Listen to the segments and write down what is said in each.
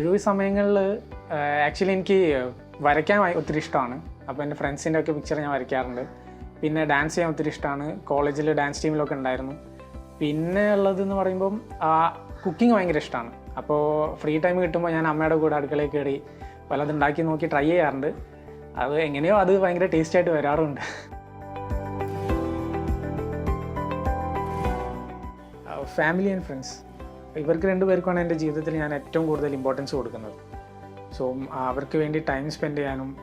ഒഴിവ് സമയങ്ങളിൽ ആക്ച്വലി എനിക്ക് വരയ്ക്കാൻ ഒത്തിരി ഇഷ്ടമാണ്. അപ്പോൾ എന്റെ ഫ്രണ്ട്സിന്റെ ഒക്കെ പിക്ചർ ഞാൻ വരയ്ക്കാറുണ്ട്. പിന്നെ ഡാൻസ് ചെയ്യാൻ ഒത്തിരി ഇഷ്ടമാണ്. കോളേജിൽ ഡാൻസ് ടീമിലൊക്കെ ഉണ്ടായിരുന്നു. പിന്നെ ഉള്ളതെന്ന് പറയുമ്പം കുക്കിംഗ് ഭയങ്കര ഇഷ്ടമാണ്. അപ്പോൾ ഫ്രീ ടൈം കിട്ടുമ്പോൾ ഞാൻ അമ്മയുടെ കൂടെ അടുക്കളയിൽ കയറി പലതും ഉണ്ടാക്കി നോക്കി ട്രൈ ചെയ്യാറുണ്ട്. അത് എങ്ങനെയോ അത് ഭയങ്കര ടേസ്റ്റ് ആയിട്ട് വരാറുണ്ട്. ഫാമിലി ആൻഡ് ഫ്രണ്ട്സ് ഇവർക്ക് രണ്ടുപേർക്കാണ് എന്റെ ജീവിതത്തിൽ ഞാൻ ഏറ്റവും കൂടുതൽ ഇമ്പോർട്ടൻസ് കൊടുക്കുന്നത്. സോ അവർക്ക് വേണ്ടി ടൈം സ്പെൻഡ് ചെയ്യാനും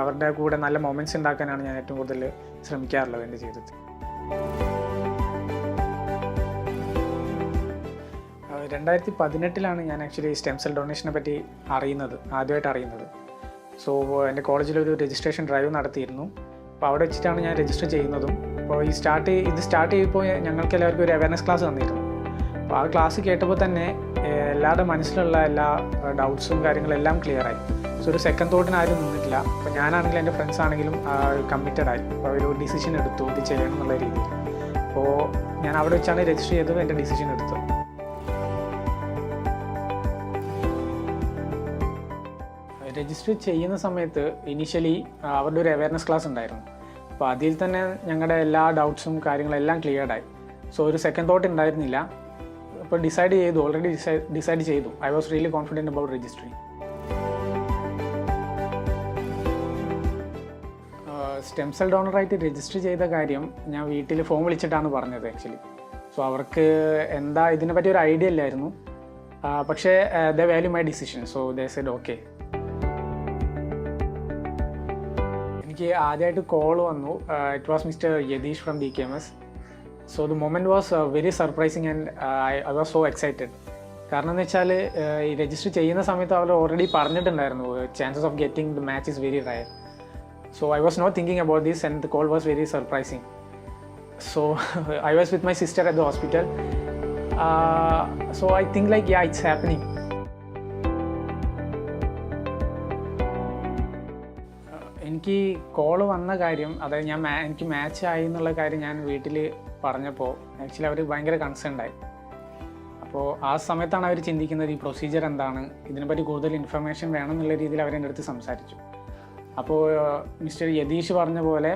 അവരുടെ കൂടെ നല്ല മൊമെന്റ്സ് ഉണ്ടാക്കാനാണ് ഞാൻ ഏറ്റവും കൂടുതൽ ശ്രമിക്കാറുള്ളത് എന്റെ ജീവിതത്തിൽ. രണ്ടായിരത്തി പതിനെട്ടിലാണ് ഞാൻ ആക്ച്വലി സ്റ്റെം സെൽ ഡൊണേഷനെ പറ്റി അറിയുന്നത് ആദ്യമായിട്ട് അറിയുന്നത്. സോ എന്റെ കോളേജിലൊരു രജിസ്ട്രേഷൻ ഡ്രൈവ് നടത്തിയിരുന്നു. അപ്പോൾ അവിടെ വെച്ചിട്ടാണ് ഞാൻ രജിസ്റ്റർ ചെയ്യുന്നതും. അപ്പോൾ ഈ സ്റ്റാർട്ട് ഇത് സ്റ്റാർട്ട് ചെയ്തപ്പോൾ ഞങ്ങൾക്ക് എല്ലാവർക്കും ഒരു അവയർനെസ് ക്ലാസ് തന്നിരുന്നു. അപ്പോൾ ആ ക്ലാസ് കേട്ടപ്പോൾ തന്നെ എല്ലാവരുടെ മനസ്സിലുള്ള എല്ലാ ഡൗട്ട്സും കാര്യങ്ങളെല്ലാം ക്ലിയറായി സോ ഒരു സെക്കൻഡ് തോട്ടിന് ആരും നിന്നിട്ടില്ല. അപ്പോൾ ഞാനാണെങ്കിലും എന്റെ ഫ്രണ്ട്സ് ആണെങ്കിലും കമ്മിറ്റഡ് ആയി. അപ്പോൾ ഒരു ഡിസിഷൻ എടുത്തു ഇത് ചെയ്യണം എന്നുള്ള രീതിയിൽ. അപ്പോൾ ഞാൻ അവിടെ വെച്ചാണ് രജിസ്റ്റർ ചെയ്തത് എന്റെ ഡിസിഷൻ എടുത്തു രജിസ്റ്റർ ചെയ്യുന്ന സമയത്ത് ഇനീഷ്യലി അവരുടെ ഒരു അവയർനെസ് ക്ലാസ് ഉണ്ടായിരുന്നു. അപ്പോൾ അതിൽ തന്നെ ഞങ്ങളുടെ എല്ലാ ഡൗട്ട്സും കാര്യങ്ങളെല്ലാം ക്ലിയർഡായി സോ ഒരു സെക്കൻഡ് തോട്ട് ഉണ്ടായിരുന്നില്ല. അപ്പോൾ ഡിസൈഡ് ചെയ്തു ഓൾറെഡി ഡിസൈഡ് ചെയ്തു. I was really confident about registering stem cell ഡോണറായിട്ട് register ചെയ്ത കാര്യം ഞാൻ വീട്ടിൽ ഫോം വിളിച്ചിട്ടാണ് പറഞ്ഞത് ആക്ച്വലി സോ അവർക്ക് എന്താ ഇതിനെപ്പറ്റി ഒരു ഐഡിയ ഇല്ലായിരുന്നു. പക്ഷേ they value my decision so they said okay എനിക്ക് ആദ്യമായിട്ട് കോൾ വന്നു. It was mister Yatheesh from D K M S so the moment was very surprising and I I was so excited കാരണം എന്ന് വെച്ചാൽ ഈ register ചെയ്യുന്ന സമയത്ത് അവർ ഓൾറെഡി പറഞ്ഞിട്ടുണ്ടായിരുന്നു chances of getting the match is very rare so I was not thinking about this and the call was very surprising so I was with my sister at the hospital so I think like yeah it's happening Uh, എനിക്ക് call വന്ന കാര്യം അതായത് ഞാൻ എനിക്ക് match ആയി എന്നുള്ള കാര്യം ഞാൻ വീട്ടിൽ പറഞ്ഞപ്പോൾ ആക്ച്വലി അവർ ഭയങ്കര കൺസേൺ ഉണ്ടായി അപ്പോൾ ആ സമയത്താണ് അവർ ചിന്തിക്കുന്നത് ഈ പ്രൊസീജിയർ എന്താണ് ഇതിനെപ്പറ്റി കൂടുതൽ ഇൻഫർമേഷൻ വേണം എന്നുള്ള രീതിയിൽ അവരെന്റെ അടുത്ത് സംസാരിച്ചു. അപ്പോൾ മിസ്റ്റർ യതീഷ് പറഞ്ഞ പോലെ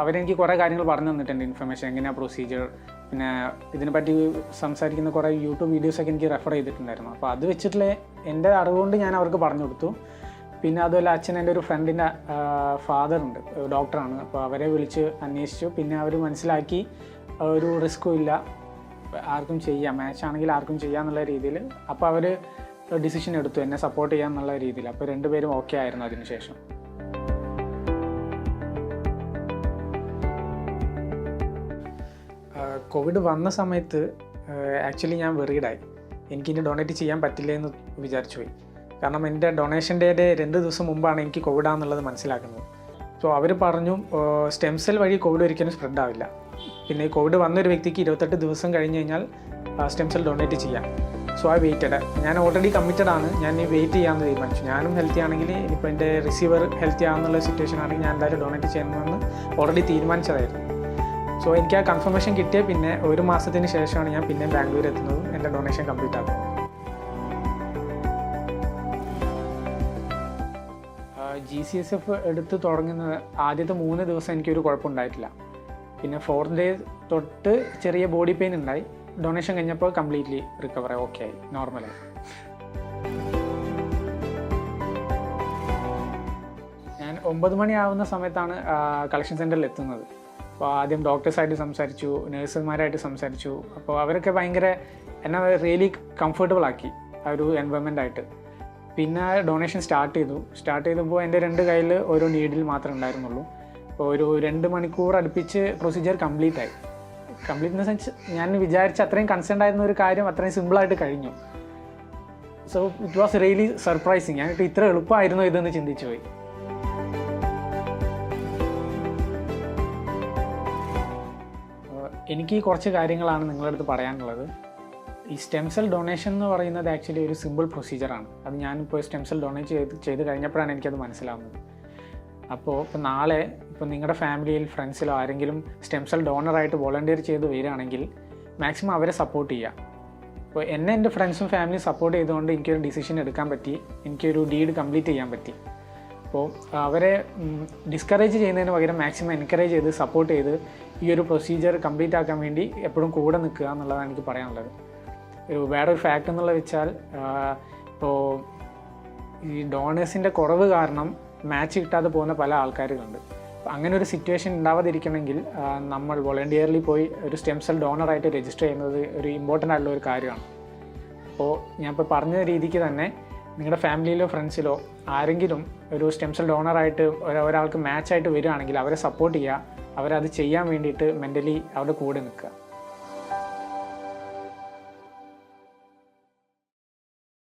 അവരെനിക്ക് കുറേ കാര്യങ്ങൾ പറഞ്ഞു തന്നിട്ടുണ്ട് ഇൻഫർമേഷൻ എങ്ങനെയാണ് പ്രൊസീജിയർ പിന്നെ ഇതിനെപ്പറ്റി സംസാരിക്കുന്ന കുറേ യൂട്യൂബ് വീഡിയോസൊക്കെ എനിക്ക് റെഫർ ചെയ്തിട്ടുണ്ടായിരുന്നു. അപ്പോൾ അത് വെച്ചിട്ടുള്ള എന്റെ അറിവുകൊണ്ട് ഞാൻ അവർക്ക് പറഞ്ഞു കൊടുത്തു. പിന്നെ അതുപോലെ അച്ഛൻ എന്റെ ഒരു ഫ്രണ്ടിന്റെ ഫാദറുണ്ട് ഡോക്ടറാണ് അപ്പോൾ അവരെ വിളിച്ച് അന്വേഷിച്ചു. പിന്നെ അവർ മനസ്സിലാക്കി ഒരു റിസ്ക്കും ഇല്ല. ആർക്കും ചെയ്യാം. മാച്ച് ആണെങ്കിൽ ആർക്കും ചെയ്യാം എന്നുള്ള രീതിയിൽ അപ്പോൾ അവർ ഡിസിഷൻ എടുത്തു എന്നെ സപ്പോർട്ട് ചെയ്യാം എന്നുള്ള രീതിയിൽ അപ്പോൾ രണ്ടുപേരും ഓക്കെ ആയിരുന്നു അതിനുശേഷം കോവിഡ് വന്ന സമയത്ത് ആക്ച്വലി ഞാൻ വെറീഡായി എനിക്കിനി ഡൊണേറ്റ് ചെയ്യാൻ പറ്റില്ല എന്ന് വിചാരിച്ചു പോയി. കാരണം എന്റെ ഡൊണേഷൻ ഡേയുടെ രണ്ട് ദിവസം മുമ്പാണ് എനിക്ക് കോവിഡാണെന്നുള്ളത് മനസ്സിലാക്കുന്നത്. സോ അവർ പറഞ്ഞു സ്റ്റെം സെൽ വഴി കോവിഡ് ഒരിക്കലും സ്പ്രെഡ് ആവില്ല. പിന്നെ കോവിഡ് വന്നൊരു വ്യക്തിക്ക് ഇരുപത്തെട്ട് ദിവസം കഴിഞ്ഞ് കഴിഞ്ഞാൽ സ്റ്റെം സെൽ ഡൊണേറ്റ് ചെയ്യാം. സോ ഐ വെയിറ്റഡ് ഞാൻ ഓൾറെഡി കമ്മിറ്റഡ് ആണ്. ഞാൻ ഈ വെയിറ്റ് ചെയ്യാമെന്ന് തീരുമാനിച്ചു. ഞാനും ഹെൽത്തി ആണെങ്കിൽ ഇപ്പോൾ എന്റെ റിസീവർ ഹെൽത്തി ആണെന്നുള്ള സിറ്റുവേഷൻ ആണെങ്കിൽ ഞാൻ എന്തായാലും ഡൊണേറ്റ് ചെയ്യണമെന്ന് ഓൾറെഡി തീരുമാനിച്ചതായിരുന്നു. സോ എനിക്ക് ആ കൺഫർമേഷൻ കിട്ടിയ പിന്നെ ഒരു മാസത്തിന് ശേഷമാണ് ഞാൻ പിന്നെ ബാംഗ്ലൂർ എത്തുന്നതും. എന്റെ ഡൊണേഷൻ കംപ്ലീറ്റ് ആക്കുന്നത് ജി സി എസ് എഫ് എടുത്ത് തുടങ്ങുന്നത് ആദ്യത്തെ മൂന്ന് ദിവസം എനിക്കൊരു കുഴപ്പമുണ്ടായിട്ടില്ല. പിന്നെ ഫോർ ഡേയ്സ് തൊട്ട് ചെറിയ ബോഡി പെയിൻ ഉണ്ടായി. ഡൊണേഷൻ കഴിഞ്ഞപ്പോൾ കംപ്ലീറ്റ്ലി റിക്കവർ ആയി ഓക്കെ ആയി. നോർമലായി ഞാൻ ഒമ്പത് മണിയാവുന്ന സമയത്താണ് കളക്ഷൻ സെന്ററിൽ എത്തുന്നത്. അപ്പോൾ ആദ്യം ഡോക്ടേഴ്സായിട്ട് സംസാരിച്ചു നേഴ്സുമാരായിട്ട് സംസാരിച്ചു. അപ്പോൾ അവരൊക്കെ ഭയങ്കര എന്നെ റിയലി കംഫർട്ടബിൾ ആക്കി ആ ഒരു എൻവയൺമെന്റ് ആയിട്ട്. പിന്നെ ഡൊണേഷൻ സ്റ്റാർട്ട് ചെയ്തു. സ്റ്റാർട്ട് ചെയ്തപ്പോൾ എന്റെ രണ്ട് കയ്യിൽ ഓരോ നീഡിൽ മാത്രമേ ഉണ്ടായിരുന്നുള്ളൂ. അപ്പോൾ ഒരു രണ്ട് മണിക്കൂർ അടുപ്പിച്ച് പ്രൊസീജിയർ കംപ്ലീറ്റ് ആയി. കംപ്ലീറ്റ് ഇൻ ദ സെൻസ് ഞാൻ വിചാരിച്ച അത്രയും കൺസേൺ ആയിരുന്ന ഒരു കാര്യം അത്രയും സിമ്പിളായിട്ട് കഴിഞ്ഞു. So it was really surprising ഞാനിട്ട് ഇത്ര എളുപ്പമായിരുന്നു ഇതെന്ന് ചിന്തിച്ചു പോയി. എനിക്ക് കുറച്ച് കാര്യങ്ങളാണ് നിങ്ങളുടെ അടുത്ത് പറയാനുള്ളത്. ഈ സ്റ്റെം സെൽ ഡൊണേഷൻ എന്ന് പറയുന്നത് ആക്ച്വലി ഒരു സിമ്പിൾ പ്രൊസീജിയറാണ് അത് ഞാനിപ്പോൾ സ്റ്റെം സെൽ ഡൊണേറ്റ് ചെയ്ത് ചെയ്ത് കഴിഞ്ഞപ്പോഴാണ് എനിക്കത് മനസ്സിലാവുന്നത്. അപ്പോൾ ഇപ്പോൾ നാളെ ഇപ്പോൾ നിങ്ങളുടെ ഫാമിലിയിൽ ഫ്രണ്ട്സിലോ ആരെങ്കിലും സ്റ്റെം സെൽ ഡോണറായിട്ട് വോളണ്ടിയർ ചെയ്ത് വരികയാണെങ്കിൽ മാക്സിമം അവരെ സപ്പോർട്ട് ചെയ്യുക അപ്പോൾ എന്നെ എന്റെ ഫ്രണ്ട്സും ഫാമിലിയും സപ്പോർട്ട് ചെയ്തുകൊണ്ട് എനിക്കൊരു ഡിസിഷൻ എടുക്കാൻ പറ്റി എനിക്കൊരു ഡീഡ് കംപ്ലീറ്റ് ചെയ്യാൻ പറ്റി. അപ്പോൾ അവരെ ഡിസ്കറേജ് ചെയ്യുന്നതിന് പകരം മാക്സിമം എൻകറേജ് ചെയ്ത് സപ്പോർട്ട് ചെയ്ത് ഈ ഒരു പ്രൊസീജിയർ കംപ്ലീറ്റ് ആക്കാൻ വേണ്ടി എപ്പോഴും കൂടെ നിൽക്കുക എന്നുള്ളതാണ് എനിക്ക് പറയാനുള്ളത്. ഒരു വേറെ ഒരു ഫാക്റ്റ് എന്നുള്ളത് വെച്ചാൽ ഇപ്പോൾ ഈ ഡോണേഴ്സിന്റെ കുറവ് കാരണം മാച്ച് കിട്ടാതെ പോകുന്ന പല ആൾക്കാരുകളുണ്ട്. അങ്ങനെ ഒരു സിറ്റുവേഷൻ ഉണ്ടാവാതിരിക്കണമെങ്കിൽ നമ്മൾ വോളണ്ടിയർലി പോയി ഒരു സ്റ്റെം സെൽ ഡോണറായിട്ട് രജിസ്റ്റർ ചെയ്യുന്നത് ഒരു ഇമ്പോർട്ടന്റ് ആയിട്ടുള്ള ഒരു കാര്യമാണ്. അപ്പോൾ ഞാൻ ഇപ്പോൾ പറഞ്ഞ രീതിക്ക് തന്നെ നിങ്ങളുടെ ഫാമിലിയിലോ ഫ്രണ്ട്സിലോ ആരെങ്കിലും ഒരു സ്റ്റെം സെൽ ഡോണറായിട്ട് ഒരാൾക്ക് മാച്ചായിട്ട് വരികയാണെങ്കിൽ അവരെ സപ്പോർട്ട് ചെയ്യുക അവരത് ചെയ്യാൻ വേണ്ടിയിട്ട് മെന്റലി അവരുടെ കൂടെ നിൽക്കുക.